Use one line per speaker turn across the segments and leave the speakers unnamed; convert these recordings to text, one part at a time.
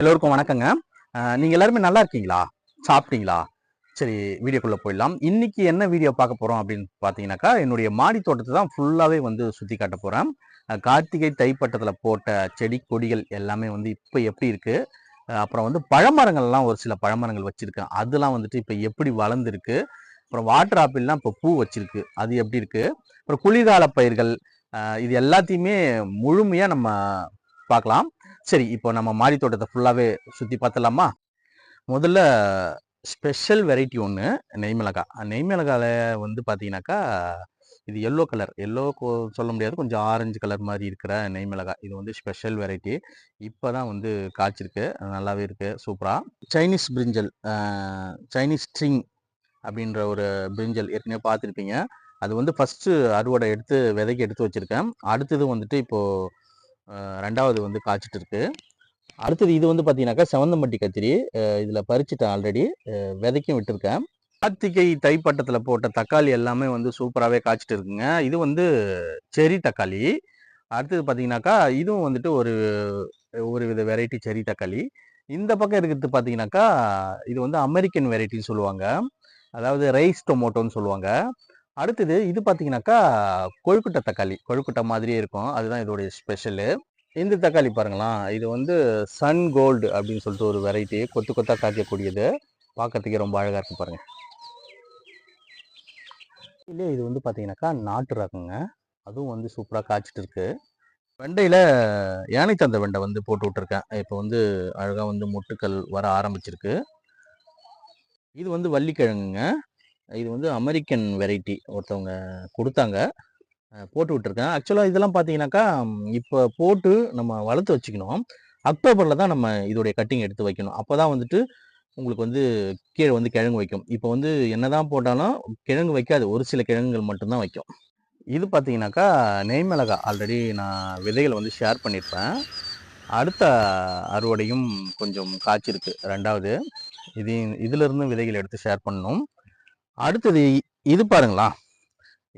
எல்லோருக்கும் வணக்கங்க. நீங்கள் எல்லாருமே நல்லா இருக்கீங்களா? சாப்பிட்டீங்களா? சரி வீடியோக்குள்ளே போயிடலாம். இன்னைக்கு என்ன வீடியோ பார்க்க போகிறோம் அப்படின்னு பார்த்தீங்கன்னாக்கா என்னுடைய மாடி தோட்டத்தை தான் ஃபுல்லாகவே வந்து சுற்றி காட்ட போகிறேன் கார்த்திகை தைப்பட்டத்தில் போட்ட செடி கொடிகள் எல்லாமே வந்து இப்போ எப்படி இருக்குது அப்புறம் வந்து பழமரங்கள்லாம் ஒரு சில பழமரங்கள் வச்சுருக்கேன். அதெல்லாம் வந்துட்டு இப்போ எப்படி வளர்ந்துருக்கு? அப்புறம் வாட்டர் ஆப்பிள்லாம் இப்போ பூ வச்சுருக்கு. அது எப்படி இருக்கு? அப்புறம் குளிர்கால பயிர்கள் இது எல்லாத்தையுமே முழுமையாக நம்ம பார்க்கலாம் சரி இப்போ நம்ம மாடி தோட்டத்தை ஃபுல்லாகவே சுற்றி பார்த்துடலாமா? முதல்ல ஸ்பெஷல் வெரைட்டி ஒன்று நெய் மிளகா. நெய் மிளகாவில் வந்து பார்த்தீங்கன்னாக்கா இது எல்லோ கலர் எல்லோ சொல்ல முடியாது கொஞ்சம் ஆரஞ்சு கலர் மாதிரி இருக்கிற நெய் மிளகா. இது வந்து ஸ்பெஷல் வெரைட்டி இப்போ தான் வந்து காய்ச்சிருக்கு. நல்லாவே இருக்குது சூப்பராக சைனீஸ் பிரிஞ்சல் சைனீஸ் ஸ்ட்ரிங் அப்படின்ற ஒரு பிரிஞ்சல் ஏற்கனவே பார்த்துருப்பீங்க. அது வந்து ஃபஸ்ட்டு அறுவடை எடுத்து விதைக்கு எடுத்து வச்சுருக்கேன். அடுத்தது வந்துட்டு இப்போது ரெண்டாவது வந்து காய்ச்சிட்டு இருக்கு அடுத்தது இது வந்து பார்த்தீங்கன்னாக்கா செவந்தம்பட்டி கத்திரி. இதில் பறிச்சுட்டேன் ஆல்ரெடி விதைக்கும் விட்டுருக்கேன். கார்த்திகை தைப்பட்டத்தில் போட்ட தக்காளி எல்லாமே வந்து சூப்பராகவே காய்ச்சிட்டு இருக்குங்க இது வந்து செரி தக்காளி. அடுத்தது பார்த்தீங்கன்னாக்கா இதுவும் வந்துட்டு ஒரு ஒரு வித வெரைட்டி செரி தக்காளி. இந்த பக்கம் இருக்கிறது பார்த்தீங்கன்னாக்கா இது வந்து அமெரிக்கன் வெரைட்டின்னு சொல்லுவாங்க. அதாவது ரைஸ் டொமோட்டோன்னு சொல்லுவாங்க. அடுத்தது இது பார்த்தீங்கன்னாக்கா கொழுக்கட்டை தக்காளி. கொழுக்கட்டை மாதிரியே இருக்கும். அதுதான் இதோடைய ஸ்பெஷலு இந்த தக்காளி பாருங்களா இது வந்து சன் கோல்டு அப்படின்னு சொல்லிட்டு ஒரு வெரைட்டி கொத்து கொத்தாக காய்க்கக்கூடியது. பார்க்கறதுக்கே ரொம்ப அழகாக இருக்கு பாருங்கள் இல்லையே இது வந்து பார்த்தீங்கன்னாக்கா நாட்டு ரகங்க. அதுவும் வந்து சூப்பராக காய்ச்சிட்டு இருக்கு. வெண்டையில் யானை தந்த வெண்டை வந்து போட்டு விட்டுருக்கேன். இப்போ வந்து அழகாக வந்து முட்டுக்கள் வர ஆரம்பிச்சிருக்கு. இது வந்து வள்ளிக்கிழங்குங்க. இது வந்து அமெரிக்கன் வெரைட்டி ஒருத்தவங்க கொடுத்தாங்க. போட்டு விட்டுருக்கேன். ஆக்சுவலாக இதெல்லாம் பார்த்தீங்கன்னாக்கா இப்போ போட்டு நம்ம வளர்த்து வச்சுக்கணும். அக்டோபரில் தான் நம்ம இதோடைய கட்டிங் எடுத்து வைக்கணும். அப்போ தான் வந்துட்டு உங்களுக்கு வந்து கீழே வந்து கிழங்கு வைக்கும். இப்போ வந்து என்னதான் போட்டாலும் கிழங்கு வைக்காது. ஒரு சில கிழங்குகள் மட்டும்தான் வைக்கும். இது பார்த்தீங்கன்னாக்கா நெய் மிளகா. ஆல்ரெடி நான் விதைகளை வந்து ஷேர் பண்ணியிருப்பேன் அடுத்த அறுவடையும் கொஞ்சம் காய்ச்சிருக்கு. ரெண்டாவது இது இதிலிருந்து விதைகள் எடுத்து ஷேர் பண்ணணும். அடுத்தது இது பாருங்களா.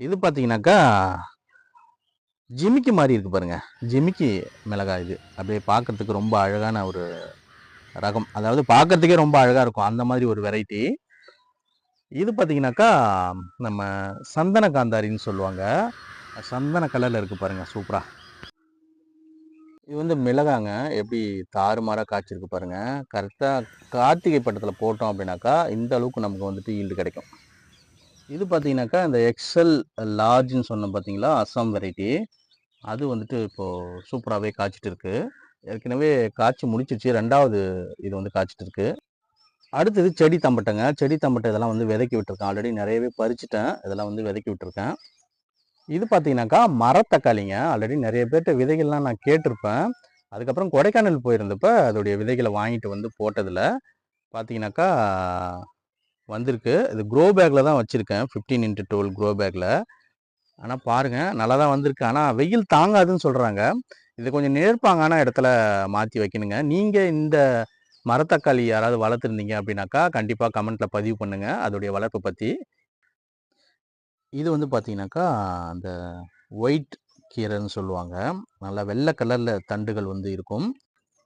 இது பார்த்தீங்கன்னாக்கா ஜிமிக்கி மாதிரி இருக்குது பாருங்கள் ஜிமிக்கி மிளகாய் இது. அப்படியே பார்க்கறதுக்கு ரொம்ப அழகான ஒரு ரகம். அதாவது பார்க்கறதுக்கே ரொம்ப அழகாக இருக்கும். அந்த மாதிரி ஒரு வெரைட்டி இது பார்த்தீங்கன்னாக்கா நம்ம சந்தன காந்தாரின்னு சொல்லுவாங்க. சந்தன கலரில் இருக்குது பாருங்கள் சூப்பராக இது வந்து மிளகாங்க. எப்படி தாறுமாறாக காய்ச்சிருக்கு பாருங்க. கரெக்டாக கார்த்திகை பட்டத்தில் போட்டோம் அப்படின்னாக்கா இந்த அளவுக்கு நமக்கு வந்துட்டு ஈல்டு கிடைக்கும். இது பார்த்தீங்கன்னாக்கா இந்த எக்ஸல் லார்ஜ்னு சொன்னோம் பார்த்தீங்களா அஸ்ஸாம் வெரைட்டி அது வந்துட்டு இப்போது சூப்பராகவே காய்ச்சிட்டு இருக்கு. ஏற்கனவே காய்ச்சி முடிச்சிருச்சு. ரெண்டாவது இது வந்து காய்ச்சிட்டு இருக்கு. அடுத்தது செடி தம்பட்டைங்க. செடி தம்பட்டை இதெல்லாம் வந்து விதைக்கி விட்டுருக்கேன். ஆல்ரெடி நிறையவே பறிச்சுட்டேன். இதெல்லாம் வந்து விதைக்கி விட்டுருக்கேன். இது பார்த்தீங்கன்னாக்கா மரத்தக்காளிங்க. ஆல்ரெடி நிறைய பேர்கிட்ட விதைகள்லாம் நான் கேட்டிருப்பேன். அதுக்கப்புறம் கொடைக்கானல் போயிருந்தப்போ அதோடைய விதைகளை வாங்கிட்டு வந்து போட்டதில் பார்த்தீங்கன்னாக்கா வந்திருக்கு. இது க்ரோ பேக்கில் தான் வச்சுருக்கேன். ஃபிஃப்டீன் இன்ட்டு டுவெல் க்ரோ பேக்கில் ஆனால் பாருங்கள் நல்லா தான் வந்திருக்கு. ஆனால் வெயில் தாங்காதுன்னு சொல்கிறாங்க இது கொஞ்சம் நேர்ப்பாங்கான இடத்துல மாற்றி வைக்கணுங்க. நீங்கள் இந்த மரத்தக்காளி யாராவது வளர்த்துருந்தீங்க அப்படின்னாக்கா கண்டிப்பாக கமெண்ட்டில் பதிவு பண்ணுங்கள் அதோடைய வளர்ப்பை பற்றி இது வந்து பார்த்தீங்கன்னாக்கா அந்த ஒயிட் கீரைன்னு சொல்லுவாங்க. நல்லா வெள்ளை கலரில் தண்டுகள் வந்து இருக்கும்.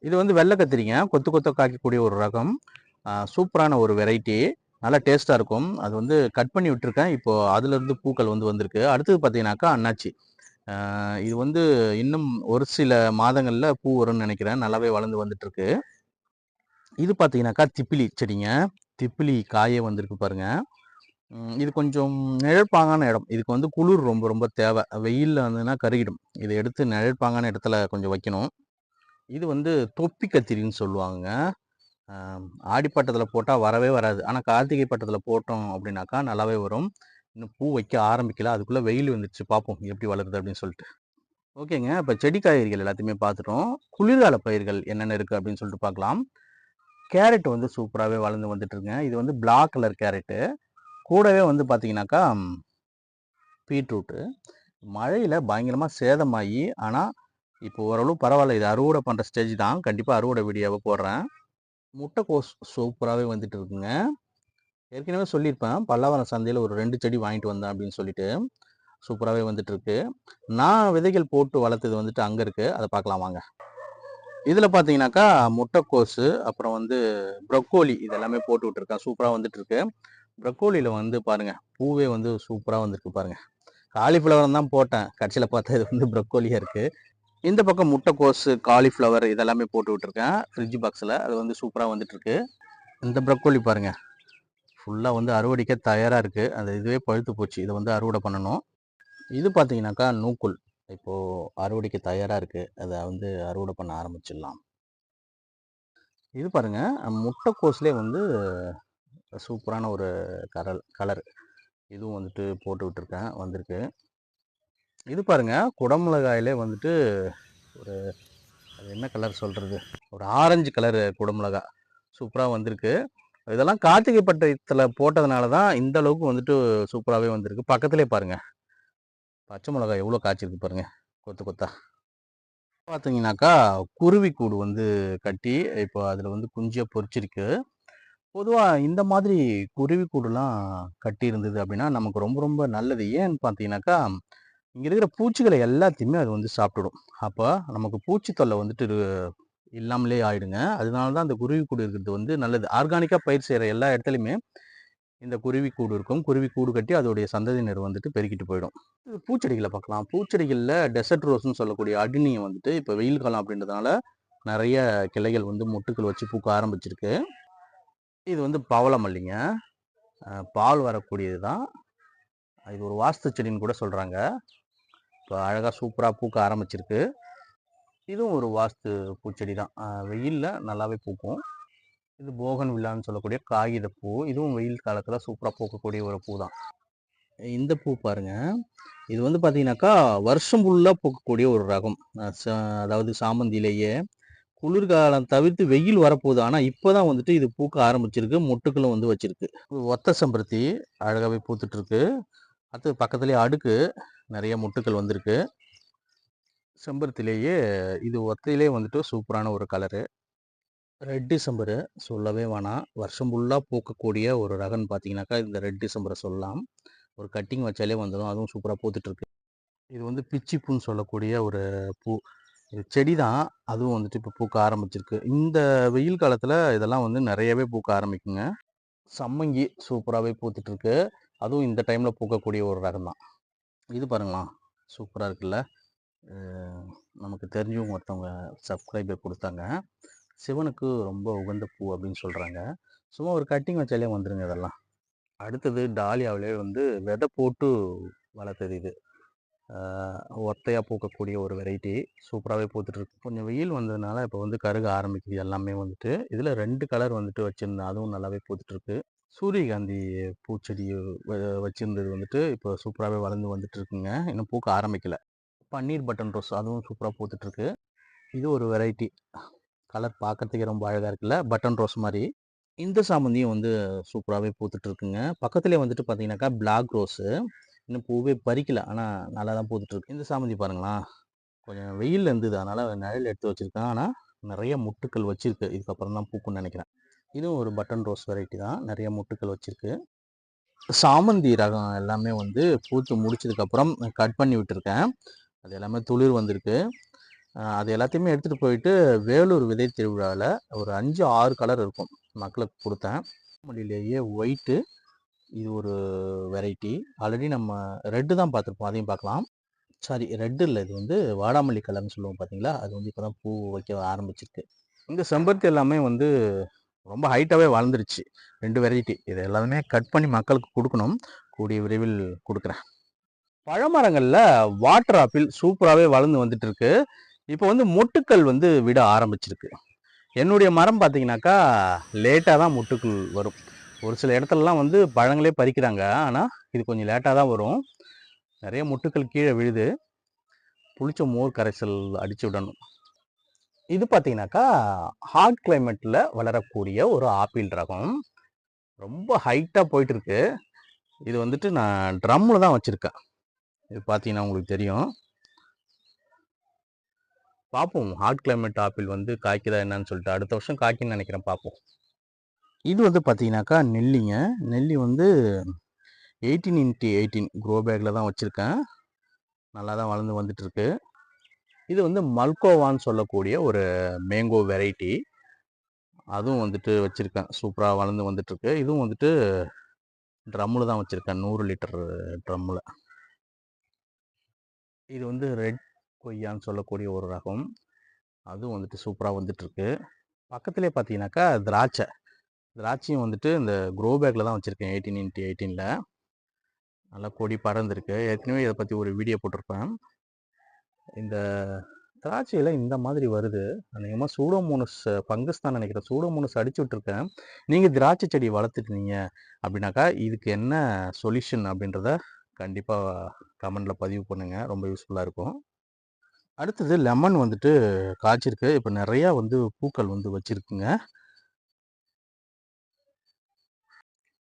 இது வந்து வெள்ளை கத்திரிங்க கொத்து கொத்த காய்க்கக்கூடிய ஒரு ரகம். சூப்பரான ஒரு வெரைட்டி நல்லா டேஸ்ட்டாக இருக்கும். அது வந்து கட் பண்ணி விட்டுருக்கேன். இப்போது அதுலேருந்து பூக்கள் வந்து வந்திருக்கு. அடுத்தது பார்த்தீங்கன்னாக்கா அண்ணாச்சி இது வந்து இன்னும் ஒரு சில மாதங்களில் பூ வரும்னு நினைக்கிறேன். நல்லாவே வளர்ந்து வந்துட்டுருக்கு. இது பார்த்தீங்கன்னாக்கா திப்பிலி செடிங்க. திப்பிலி காயே வந்திருக்கு பாருங்கள் இது கொஞ்சம் நிழற்பாங்கான இடம். இதுக்கு வந்து குளிர் ரொம்ப ரொம்ப தேவை. வெயிலில் வந்துன்னா கருகிடும். இதை எடுத்து நிழற்பாங்கான இடத்துல கொஞ்சம் வைக்கணும். இது வந்து தொப்பி கத்திரின்னு சொல்லுவாங்க ஆடிப்பட்டத்தில் போட்டால் வரவே வராது. ஆனால் கார்த்திகை பட்டத்தில் போட்டோம் அப்படின்னாக்கா நல்லாவே வரும். இன்னும் பூ வைக்க ஆரம்பிக்கல. அதுக்குள்ளே வெயில் வந்துடுச்சு பார்ப்போம் எப்படி வளருது அப்படின்னு சொல்லிட்டு. ஓகேங்க. இப்போ செடி காய்கறிகள் எல்லாத்தையுமே பார்த்துட்டோம். குளிர்கால பயிர்கள் என்னென்ன இருக்குது அப்படின்னு சொல்லிட்டு பார்க்கலாம். கேரட் வந்து சூப்பராகவே வளர்ந்து வந்துட்டுருங்க இது வந்து பிளாக் கலர் கேரட்டு. கூடவே வந்து பார்த்தீங்கன்னாக்கா பீட்ரூட்டு. மழையில் பயங்கரமாக சேதமாகி ஆனால் இப்போ ஓரளவு பரவாயில்ல. இது அறுவடை பண்ணுற ஸ்டேஜ் தான். கண்டிப்பாக அறுவடை வீடியோவை போடுறேன். முட்டைக்கோஸ் சூப்பராகவே வந்துட்டு இருக்குங்க ஏற்கனவே சொல்லியிருப்பேன். பல்லாவரம் சந்தையில் ஒரு ரெண்டு செடி வாங்கிட்டு வந்தேன் அப்படின்னு சொல்லிட்டு சூப்பராகவே வந்துட்டு இருக்கு நான் விதைகள் போட்டு வளர்த்தது வந்துட்டு அங்கே இருக்குது அதை பார்க்கலாம் வாங்க. இதில் பார்த்தீங்கன்னாக்கா முட்டைக்கோஸு அப்புறம் வந்து ப்ரொக்கோலி இதெல்லாமே போட்டு விட்ருக்கேன் சூப்பராக வந்துட்டு இருக்கு ப்ரொக்கோலியில் வந்து பாருங்கள் பூவே வந்து சூப்பராக வந்திருக்கு பாருங்கள் காலிஃப்ளவர் தான் போட்டேன். கடைசியில் பார்த்தா இது வந்து ப்ரொக்கோலியாக இருக்குது இந்த பக்கம் முட்டைக்கோஸ் காலிஃப்ளவர் இதெல்லாமே போட்டு விட்ருக்கேன் ஃப்ரிட்ஜ் பாக்ஸில் அது வந்து சூப்பராக வந்துட்டுருக்கு. இந்த ப்ரொக்கோலி பாருங்கள் ஃபுல்லாக வந்து அறுவடைக்க தயாராக இருக்குது அந்த இதுவே பழுத்து போச்சு. இதை வந்து அறுவடை பண்ணணும். இது பார்த்தீங்கன்னாக்கா நூக்குள் இப்போது அறுவடைக்கு தயாராக இருக்குது அதை வந்து அறுவடை பண்ண ஆரம்பிச்சிடலாம். இது பாருங்கள் முட்டைக்கோஸ்லே வந்து சூப்பரான ஒரு கரல் கலர் இதுவும் வந்துட்டு போட்டு விட்டுருக்கேன். வந்திருக்கு. இது பாருங்கள் குடமிளகாயிலே வந்துட்டு ஒரு அது என்ன கலர் சொல்கிறது ஒரு ஆரஞ்சு கலரு குடமிளகா. சூப்பராக வந்திருக்கு. இதெல்லாம் கார்த்திகை பட்டத்தில் போட்டதுனால தான் இந்த அளவுக்கு வந்துட்டு சூப்பராகவே வந்திருக்கு. பக்கத்துலேயே பாருங்கள் பச்சை மிளகாய் எவ்வளோ காய்ச்சிருக்கு பாருங்கள் கொத்து கொத்தா. பார்த்தீங்கன்னாக்கா குருவி கூடு வந்து கட்டி இப்போ அதில் வந்து குஞ்சியாக பொரிச்சிருக்கு. பொதுவாக இந்த மாதிரி குருவி கூடுலாம் கட்டி இருந்தது அப்படின்னா நமக்கு ரொம்ப ரொம்ப நல்லது. ஏன்னு பார்த்தீங்கன்னாக்கா இங்கே இருக்கிற பூச்சிகளை எல்லாத்தையுமே அது வந்து சாப்பிட்டுடும். அப்போ நமக்கு பூச்சி தொல்லை வந்துட்டு இல்லாமலே ஆயிடுங்க. அதனால தான் அந்த குருவி கூடு இருக்கிறது வந்து நல்லது. ஆர்கானிக்காக பயிர் செய்கிற எல்லா இடத்துலையுமே இந்த குருவி கூடு இருக்கும். குருவி கூடு கட்டி அதோடைய சந்ததியினர் வந்துட்டு பெருக்கிட்டு போயிடும். இது பூச்செடிகளை பார்க்கலாம். பூச்செடிகளில் டெசர்ட் ரோஸ்னு சொல்லக்கூடிய அடினியை வந்துட்டு இப்போ வெயில் காலம் அப்படின்றதுனால நிறைய கிளைகள் வந்து மொட்டுக்கள் வச்சு பூக்க ஆரம்பிச்சிருக்கு. இது வந்து பவளமல்லிங்க அஹ் பால் வரக்கூடியது தான் இது ஒரு வாஸ்து செடின்னு கூட சொல்கிறாங்க இப்போ அழகாக சூப்பராக பூக்க ஆரம்பிச்சிருக்கு. இதுவும் ஒரு வாஸ்து பூச்செடி தான். வெயிலில் நல்லாவே பூக்கும். இது போகன் விழான்னு சொல்லக்கூடிய காகித பூ. இதுவும் வெயில் காலத்தில் சூப்பராக பூக்கக்கூடிய ஒரு பூ தான். இந்த பூ பாருங்க. இது வந்து பார்த்தீங்கன்னாக்கா வருஷம் ஃபுல்லாக பூக்கக்கூடிய ஒரு ரகம். ச- அதாவது சாமந்தியிலேயே குளிர்காலம் தவிர்த்து வெயில் வரப்போகுது. ஆனால் இப்போ தான் வந்துட்டு இது பூக்க ஆரம்பிச்சிருக்கு. மொட்டுக்களும் வந்து வச்சிருக்கு. ஒத்த செம்பருத்தி அழகாகவே பூத்துட்ருக்கு அடுத்து பக்கத்துலேயே அடுக்கு. நிறைய முட்டுக்கள் வந்திருக்கு. செம்பருத்திலேயே இது ஒத்தையிலே வந்துட்டு சூப்பரான ஒரு கலரு. ரெட் டிசம்பரு சொல்லவே வேணாம். வருஷம் ஃபுல்லாக பூக்கக்கூடிய ஒரு ரகம்னு பார்த்தீங்கன்னாக்கா இந்த ரெட் டிசம்பரை சொல்லலாம். ஒரு கட்டிங் வச்சாலே வந்துடும். அதுவும் சூப்பராக பூத்துட்ருக்கு. இது வந்து பிச்சி பூன்னு சொல்லக்கூடிய ஒரு பூ. இது செடி தான் அதுவும் வந்துட்டு இப்போ பூக்க ஆரம்பிச்சிருக்கு. இந்த வெயில் காலத்தில் இதெல்லாம் வந்து நிறையவே பூக்க ஆரம்பிக்குங்க. சம்மங்கி சூப்பராகவே பூத்துட்ருக்கு. அதுவும் இந்த டைமில் பூக்கக்கூடிய ஒரு ரகம் தான் இது பாருங்களா சூப்பராக இருக்குல்ல. நமக்கு தெரிஞ்சவங்க ஒருத்தவங்க சப்ஸ்கிரைபர் கொடுத்தாங்க. சிவனுக்கு ரொம்ப உகந்த பூ அப்படின்னு சொல்கிறாங்க சும்மா ஒரு கட்டிங் வச்சாலே வந்துடுங்க இதெல்லாம். அடுத்தது டாலியாவிலே வந்து விதை போட்டு வளர்த்தது இது. ஒத்தையாக பூக்கக்கூடிய ஒரு வெரைட்டி சூப்பராகவே பூத்துட்ருக்கு கொஞ்சம் வெயில் வந்ததுனால இப்போ வந்து கருக ஆரம்பிக்குது எல்லாமே வந்துட்டு. இதில் ரெண்டு கலர் வந்துட்டு வச்சுருந்தேன். அதுவும் நல்லாவே பூத்துட்ருக்கு சூரியகாந்தி பூச்செடி வ- வச்சிருந்தது வந்துட்டு இப்போ சூப்பராகவே வளர்ந்து வந்துட்டு இருக்குங்க இன்னும் பூக்க ஆரம்பிக்கல. பன்னீர் பட்டன் ரோஸ் அதுவும் சூப்பராக பூத்துட்ருக்கு இது ஒரு வெரைட்டி. கலர் பார்க்கறதுக்கே ரொம்ப அழகாக இருக்குல்ல? பட்டன் ரோஸ் மாதிரி இந்த சாமந்தியும் வந்து சூப்பராகவே பூத்துட்டு இருக்குங்க பக்கத்துலேயே வந்துட்டு பார்த்தீங்கன்னாக்கா பிளாக் ரோஸு. இன்னும் பூவே பறிக்கல. ஆனால் நல்லா தான் பூத்துட்ருக்கு இந்த சாமந்தி பாருங்களா கொஞ்சம் வெயில் இருந்தது. அதனால் நிழல் எடுத்து வச்சுருக்கேன். ஆனால் நிறைய முட்டுக்கள் வச்சுருக்கு. இதுக்கப்புறம் தான் பூக்கும்னு நினைக்கிறேன். இதுவும் ஒரு பட்டன் ரோஸ் வெரைட்டி தான். நிறைய முட்டுக்கள் வச்சுருக்கு. சாமந்தி ரகம் எல்லாமே வந்து பூத்து முடிச்சதுக்கப்புறம் கட் பண்ணி விட்டுருக்கேன். அது எல்லாமே துளிர் வந்திருக்கு. அது எல்லாத்தையுமே எடுத்துகிட்டு போயிட்டு வேலூர் விதை திருவிழாவில் ஒரு அஞ்சு ஆறு கலர் இருக்கும் மக்களுக்கு கொடுத்தேன். மல்லியிலேயே ஒயிட்டு. இது ஒரு வெரைட்டி. ஆல்ரெடி நம்ம ரெட்டு தான் பார்த்துருப்போம். அதையும் பார்க்கலாம். சாரி ரெட்டு இல்லை. இது வந்து வாடாமல்லி கலர்னு சொல்லுவோம் பார்த்தீங்களா? அது வந்து இப்போ தான் பூ வைக்க ஆரம்பிச்சிருக்கு. இந்த செம்பருத்தி எல்லாமே வந்து ரொம்ப ஹைட்டாகவே வளர்ந்துருச்சு. ரெண்டு வெரைட்டி இது எல்லாமே கட் பண்ணி மக்களுக்கு கொடுக்கணும். கூடிய விரைவில் கொடுக்குறேன். பழமரங்களில் வாட்டர் ஆப்பிள் சூப்பராகவே வளர்ந்து வந்துட்டு இருக்கு இப்போ வந்து மொட்டுக்கள் வந்து விட ஆரம்பிச்சிருக்கு. என்னுடைய மரம் பார்த்தீங்கன்னாக்கா லேட்டாக தான் மொட்டுக்கள் வரும். ஒரு சில இடத்துலலாம் வந்து பழங்களே பறிக்கிறாங்க. ஆனால் இது கொஞ்சம் லேட்டாக தான் வரும். நிறைய மொட்டுக்கள் கீழே விழுது. புளிச்ச மோர் கரைசல் அடித்து விடணும். இது பார்த்தீங்கன்னாக்கா ஹாட் கிளைமேட்டில் வளரக்கூடிய ஒரு ஆப்பிள் ரகம். ரொம்ப ஹைட்டாக போயிட்டு இருக்கு இது வந்துட்டு நான் ட்ரம்மில் தான் வச்சுருக்கேன். இது பார்த்தீங்கன்னா உங்களுக்கு தெரியும். பார்ப்போம் ஹாட் கிளைமேட் ஆப்பிள் வந்து காய்க்குதா என்னன்னு சொல்லிட்டு அடுத்த வருஷம் காய்க்குன்னு நினைக்கிறேன் பார்ப்போம் இது வந்து பார்த்தீங்கன்னாக்கா நெல்லிங்க. நெல்லி வந்து எயிட்டீன் இன்ட்டு எயிட்டீன் க்ரோ பேக்கில் தான் வச்சுருக்கேன். நல்லா தான் வளர்ந்து வந்துட்டுருக்கு. இது வந்து மல்கோவான்னு சொல்லக்கூடிய ஒரு மேங்கோ வெரைட்டி. அதுவும் வந்துட்டு வச்சுருக்கேன். சூப்பராக வளர்ந்து வந்துட்டுருக்கு. இதுவும் வந்துட்டு ட்ரம்மில் தான் வச்சுருக்கேன். நூறு லிட்டர் ட்ரம்மில். இது வந்து ரெட் கொய்யான்னு சொல்லக்கூடிய ஒரு ரகம். அதுவும் வந்துட்டு சூப்பராக வந்துட்டுருக்கு. பக்கத்துலேயே பார்த்தீங்கன்னாக்கா திராட்சை. திராட்சையும் வந்துட்டு இந்த க்ரோ பேக்கில் தான் வச்சுருக்கேன். எயிட்டீன் இன்ட்டு எயிட்டீனில் நல்லா கொடி பறந்துருக்கு. ஏற்கனவே இதை பற்றி ஒரு வீடியோ போட்டிருப்பேன். இந்த திராட்சையில் இந்த மாதிரி வருது. அநேகமாக சூடோமோனஸ் ஃபங்கஸ் தான் நினைக்கிறேன். சூடோமோனஸ் அடிச்சு விட்ருக்கேன் நீங்கள் திராட்சை செடி வளர்த்துட்டீங்க அப்படின்னாக்கா இதுக்கு என்ன சொல்யூஷன் அப்படின்றத கண்டிப்பாக கமெண்டில் பதிவு பண்ணுங்கள் ரொம்ப யூஸ்ஃபுல்லாக இருக்கும். அடுத்தது லெமன் வந்துட்டு காய்ச்சிருக்கு. இப்போ நிறையா வந்து பூக்கள் வந்து வச்சுருக்குங்க.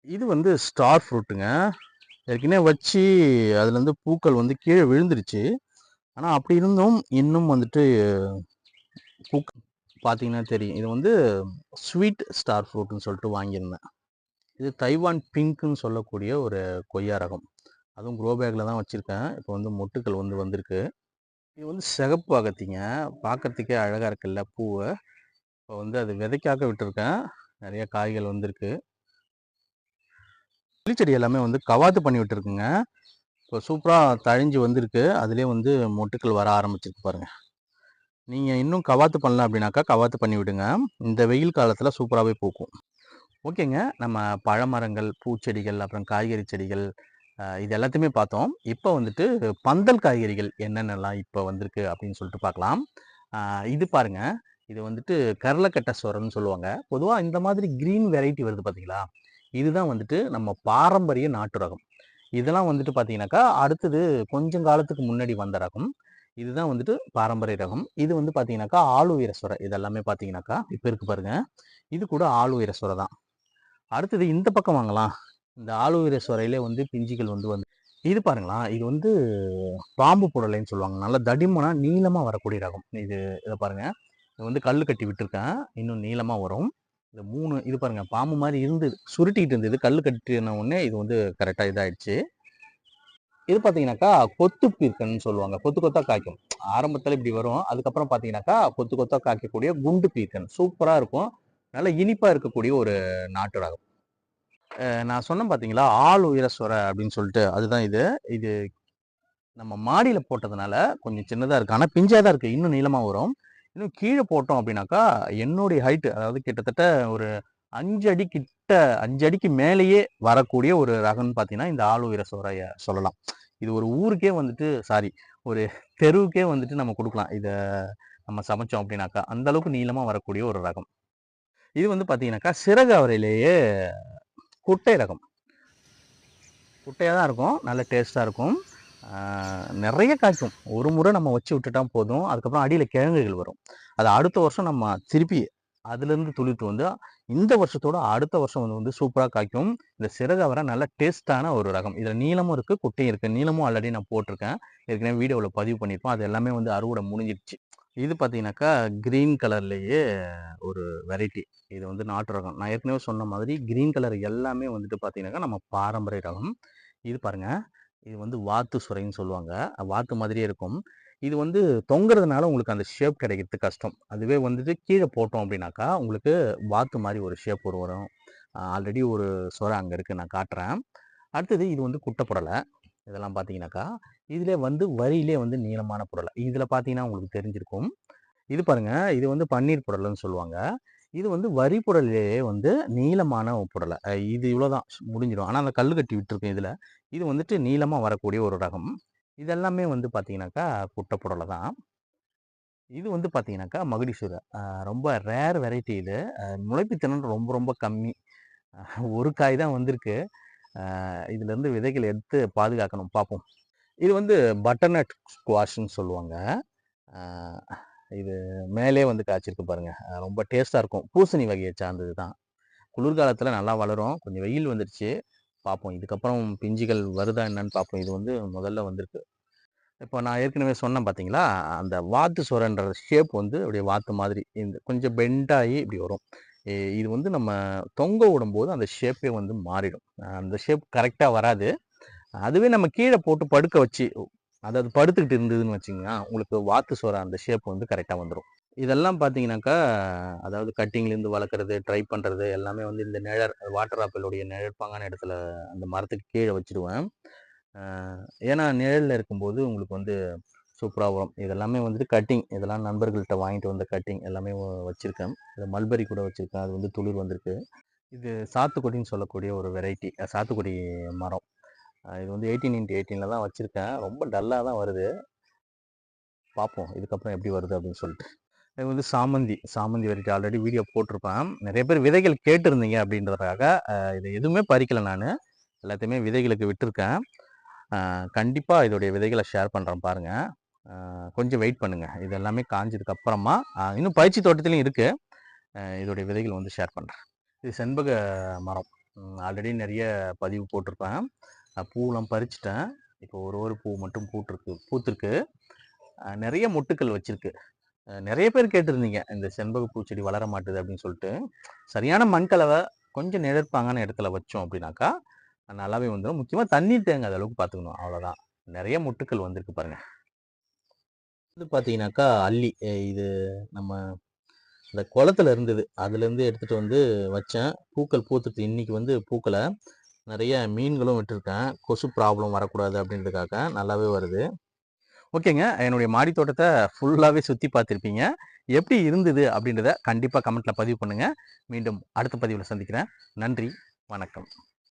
இது வந்து ஸ்டார் ஃப்ரூட்டுங்க. ஏற்கனவே வச்சு அதுலேருந்து பூக்கள் வந்து கீழே விழுந்துருச்சு. ஆனால் அப்படி இருந்தும் இன்னும் வந்துட்டு குக் பார்த்தீங்கன்னா தெரியும். இது வந்து ஸ்வீட் ஸ்டார் ஃப்ரூட்னு சொல்லிட்டு வாங்கியிருந்தேன். இது தைவான் பிங்க்குன்னு சொல்லக்கூடிய ஒரு கொய்யா ரகம். அதுவும் க்ரோ பேக்கில் தான் வச்சுருக்கேன். இப்போ வந்து மொட்டுக்கள் வந்து வந்திருக்கு. இது வந்து சிகப்பு அகத்திங்க. பார்க்குறதுக்கே அழகாக இருக்குல்ல பூவை. இப்போ வந்து அது விதைக்காக விட்டுருக்கேன். நிறைய காய்கள் வந்திருக்கு. செடி எல்லாமே வந்து கவாத்து பண்ணி விட்டுருக்குங்க. இப்போ சூப்பராக தழிஞ்சு வந்திருக்கு. அதுலேயே வந்து மொட்டுக்கள் வர ஆரம்பிச்சிருக்கு பாருங்கள் நீங்கள் இன்னும் கவாத்து பண்ணலாம் அப்படின்னாக்கா கவாத்து பண்ணி விடுங்க. இந்த வெயில் காலத்தில் சூப்பராகவே பூக்கும். ஓகேங்க. நம்ம பழமரங்கள் பூச்செடிகள் அப்புறம் காய்கறி செடிகள் இது எல்லாத்தையுமே பார்த்தோம். இப்போ வந்துட்டு பந்தல் காய்கறிகள் என்னென்னலாம் இப்போ வந்திருக்கு அப்படின்னு சொல்லிட்டு பார்க்கலாம். இது பாருங்கள் இது வந்துட்டு கரலக்கட்டை சொரன்னு சொல்லுவாங்க. பொதுவாக இந்த மாதிரி க்ரீன் வெரைட்டி வருது பார்த்தீங்களா? இதுதான் வந்துட்டு நம்ம பாரம்பரிய நாட்டு ரகம். இதெல்லாம் வந்துட்டு பார்த்தீங்கன்னாக்கா அடுத்தது கொஞ்சம் காலத்துக்கு முன்னாடி வந்த ரகம். இதுதான் வந்துட்டு பாரம்பரிய ரகம். இது வந்து பார்த்தீங்கன்னாக்கா ஆளுயர சுரை. இதெல்லாமே பார்த்தீங்கன்னாக்கா இப்போ இருக்கு பாருங்க. இது கூட ஆளுயர சுரை தான். அடுத்தது இந்த பக்கம் வாங்கலாம். இந்த ஆளுயர சுரையிலே வந்து பிஞ்சுகள் வந்து வந்து இது பாருங்களா இது வந்து பாம்பு புடலைன்னு சொல்லுவாங்க. நல்ல தடிமனா நீளமாக வரக்கூடிய ரகம். இது இதை பாருங்க. இது வந்து கல் கட்டி விட்டுருக்கேன். இன்னும் நீளமாக வரும். இந்த மூணு இது பாருங்கள் பாம்பு மாதிரி இருந்தது சுருட்டிக்கிட்டு இருந்தது கல் கட்டின உடனே இது வந்து கரெக்டாக இதாகிடுச்சு இது பார்த்தீங்கன்னாக்கா கொத்து பீர்க்கன்னு சொல்லுவாங்க கொத்து கொத்தாக காய்க்கும். ஆரம்பத்தில் இப்படி வரும் அதுக்கப்புறம் பார்த்தீங்கன்னாக்கா கொத்து கொத்தாக காய்க்கக்கூடிய குண்டு பீர்க்கன் சூப்பராக இருக்கும் நல்ல இனிப்பாக இருக்கக்கூடிய ஒரு நாட்டு ரகம் நான் சொன்னேன் பார்த்தீங்களா ஆள் உயர சுர அப்படின்னு சொல்லிட்டு அதுதான் இது. இது நம்ம மாடியில் போட்டதுனால கொஞ்சம் சின்னதாக இருக்குது ஆனால் பிஞ்சாக தான் இருக்குது இன்னும் நீளமாக வரும். இன்னும் கீழே போட்டோம் அப்படின்னாக்கா என்னுடைய ஹைட்டு அதாவது கிட்டத்தட்ட ஒரு அஞ்சு அடி கிட்ட அஞ்சு அடிக்கு மேலேயே வரக்கூடிய ஒரு ரகம்னு பார்த்தீங்கன்னா இந்த ஆள் உயர சோறைய சொல்லலாம். இது ஒரு ஊருக்கே வந்துட்டு சாரி ஒரு தெருவுக்கே வந்துட்டு நம்ம கொடுக்கலாம். இதை நம்ம சமைச்சோம் அப்படின்னாக்கா அந்த அளவுக்கு நீளமாக வரக்கூடிய ஒரு ரகம். இது வந்து பார்த்தீங்கன்னாக்கா சிறகு அவரையிலேயே குட்டை ரகம். குட்டையாக தான் இருக்கும். நல்ல டேஸ்ட்டாக இருக்கும். நிறைய காய்க்கும். ஒரு முறை நம்ம வச்சு விட்டுட்டா போதும். அதுக்கப்புறம் அடியில் கிழங்குகள் வரும். அது அடுத்த வருஷம் நம்ம திருப்பி அதுலேருந்து துளிர்த்து வந்து இந்த வருஷத்தோட அடுத்த வருஷம் வந்து வந்து சூப்பராக காய்க்கும். இந்த சிறகு அவரை நல்ல டேஸ்ட்டான ஒரு ரகம். இதில் நீளமும் இருக்குது குட்டையும் இருக்குது நீளமும் ஆல்ரெடி நான் போட்டிருக்கேன். ஏற்கனவே வீடியோவில் பதிவு பண்ணியிருப்போம் அது எல்லாமே வந்து அறுவடை முடிஞ்சிடுச்சு. இது பார்த்தீங்கன்னாக்கா க்ரீன் கலர்லேயே ஒரு வெரைட்டி இது வந்து நாட்டு ரகம். நான் ஏற்கனவே சொன்ன மாதிரி க்ரீன் கலர் எல்லாமே வந்துட்டு பார்த்தீங்கன்னாக்கா நம்ம பாரம்பரிய ரகம். இது பாருங்கள் இது வந்து வாத்து சுரைன்னு சொல்லுவாங்க. வாத்து மாதிரியே இருக்கும். இது வந்து தொங்குறதுனால உங்களுக்கு அந்த ஷேப் கிடைக்கிறது கஷ்டம். அதுவே வந்துட்டு கீழே போட்டோம் அப்படின்னாக்கா உங்களுக்கு வாத்து மாதிரி ஒரு ஷேப் ஒரு வரும். ஆல்ரெடி ஒரு சுரை அங்கே இருக்குது நான் காட்டுறேன். அடுத்தது இது வந்து குட்டைப்புடலை இதெல்லாம் பார்த்தீங்கன்னாக்கா இதிலே வந்து வரியிலே வந்து நீளமான புடலை. இதில் பார்த்தீங்கன்னா உங்களுக்கு தெரிஞ்சிருக்கும். இது பாருங்கள் இது வந்து பன்னீர் புடலைன்னு சொல்லுவாங்க. இது வந்து வரி புடலையே வந்து நீளமான புடலை இது இவ்வளோதான் முடிஞ்சிடும். ஆனால் அந்த கல் கட்டி விட்டுருக்கேன் இதில். இது வந்துட்டு நீளமாக வரக்கூடிய ஒரு ரகம். இதெல்லாமே வந்து பார்த்தீங்கன்னாக்கா குட்டை புடலை தான். இது வந்து பார்த்தீங்கன்னாக்கா மகுடீஸ்வர ரொம்ப ரேர் வெரைட்டி இது. முளைப்புத்திறன் ரொம்ப ரொம்ப கம்மி. ஒரு காய் தான் வந்திருக்கு. இதுலேருந்து விதைகள் எடுத்து பாதுகாக்கணும். பார்ப்போம். இது வந்து பட்டர்நட் ஸ்குவாஷ்னு சொல்லுவாங்க. இது மேலே வந்து காய்ச்சிருக்கு பாருங்கள் ரொம்ப டேஸ்ட்டாக இருக்கும். பூசணி வகையை சார்ந்தது தான். குளிர்காலத்தில் நல்லா வளரும். கொஞ்சம் வெயில் வந்துருச்சு. பார்ப்போம். இதுக்கப்புறம் பிஞ்சுகள் வருதா என்னன்னு பார்ப்போம். இது வந்து முதல்ல வந்திருக்கு. இப்போ நான் ஏற்கனவே சொன்னேன் பார்த்தீங்களா? அந்த வாத்து சொரன்ற ஷேப் வந்து அப்படியே வாத்து மாதிரி இந்த கொஞ்சம் பெண்டாகி இப்படி வரும். இது வந்து நம்ம தொங்க விடும்போது அந்த ஷேப்பே வந்து மாறிடும். அந்த ஷேப் கரெக்டாக வராது. அதுவே நம்ம கீழே போட்டு படுக்க வச்சு அதாவது படுத்துக்கிட்டு இருந்ததுன்னு வச்சிங்கன்னா உங்களுக்கு வாத்து சோற அந்த ஷேப் வந்து கரெக்டாக வந்துடும் இதெல்லாம் பார்த்தீங்கன்னாக்கா அதாவது கட்டிங்லேருந்து வளர்க்குறது ட்ரை பண்ணுறது எல்லாமே வந்து இந்த நிழல் வாட்டர் ஆப்பிளுடைய நிழற்பாங்கான இடத்துல அந்த மரத்துக்கு கீழே வச்சுருவேன். ஏன்னா நிழலில் இருக்கும்போது உங்களுக்கு வந்து சூப்பராக வரும். இதெல்லாமே வந்துட்டு கட்டிங் இதெல்லாம் நண்பர்கள்ட்ட வாங்கிட்டு வந்த கட்டிங் எல்லாமே வச்சுருக்கேன். இது மல்பரி கூட வச்சுருக்கேன். அது வந்து துளிர் வந்திருக்கு. இது சாத்துக்குடின்னு சொல்லக்கூடிய ஒரு வெரைட்டி சாத்துக்குடி மரம். இது வந்து எயிட்டீன் இன்ட்டு எயிட்டீனில் தான் வச்சுருக்கேன். ரொம்ப டல்லாக தான் வருது. பார்ப்போம் இதுக்கப்புறம் எப்படி வருது அப்படின்னு சொல்லிட்டு. இது வந்து சாமந்தி. சாமந்தி வெரைட்டி ஆல்ரெடி வீடியோ போட்டிருப்பேன். நிறைய பேர் விதைகள் கேட்டிருந்தீங்க அப்படின்றதுக்காக இது எதுவுமே பறிக்கலை நான். எல்லாத்தையுமே விதைகளுக்கு விட்டுருக்கேன். கண்டிப்பாக இதோடைய விதைகளை ஷேர் பண்ணுறேன் பாருங்கள் கொஞ்சம் வெயிட் பண்ணுங்கள் இது எல்லாமே காஞ்சதுக்கப்புறமா இன்னும் பயிற்சி தோட்டத்துலையும் இருக்குது இதோடைய விதைகள் வந்து ஷேர் பண்ணுறேன் இது செண்பக மரம். ஆல்ரெடி நிறைய பதிவு போட்டிருப்பேன். நான் பூவெலாம் பறிச்சிட்டேன். இப்போ ஒரு ஒரு பூ மட்டும் பூட்டிருக்கு பூத்திருக்கு. நிறைய மொட்டுக்கள் வச்சுருக்கு. நிறைய பேர் கேட்டிருந்தீங்க இந்த செண்பக பூச்செடி வளர மாட்டுது அப்படின்னு சொல்லிட்டு. சரியான மண்கலவை கொஞ்சம் நிழற்பாங்கான இடத்துல வச்சோம் அப்படின்னாக்கா நல்லாவே வந்துடும் முக்கியமாக தண்ணி தேங்காத அளவுக்கு பார்த்துக்கணும் அவ்வளோதான் நிறைய முட்டுக்கள் வந்திருக்கு பாருங்கள் இது பார்த்தீங்கன்னாக்கா அள்ளி இது நம்ம இந்த குளத்துல இருந்தது. அதுலேருந்து எடுத்துகிட்டு வந்து வச்சேன். பூக்கள் பூத்துட்டு இன்னைக்கு வந்து பூக்களை நிறைய மீன்களும் விட்டுருக்கேன். கொசு ப்ராப்ளம் வரக்கூடாது அப்படின்றதுக்காக நல்லாவே வருது. ஓகேங்க. என்னுடைய மாடி தோட்டத்தை ஃபுல்லாகவே சுற்றி பார்த்துருப்பீங்க. எப்படி இருந்தது அப்படின்றத கண்டிப்பாக கமெண்ட்டில் பதிவு பண்ணுங்கள் மீண்டும் அடுத்த பதிவில் சந்திக்கிறேன். நன்றி. வணக்கம்.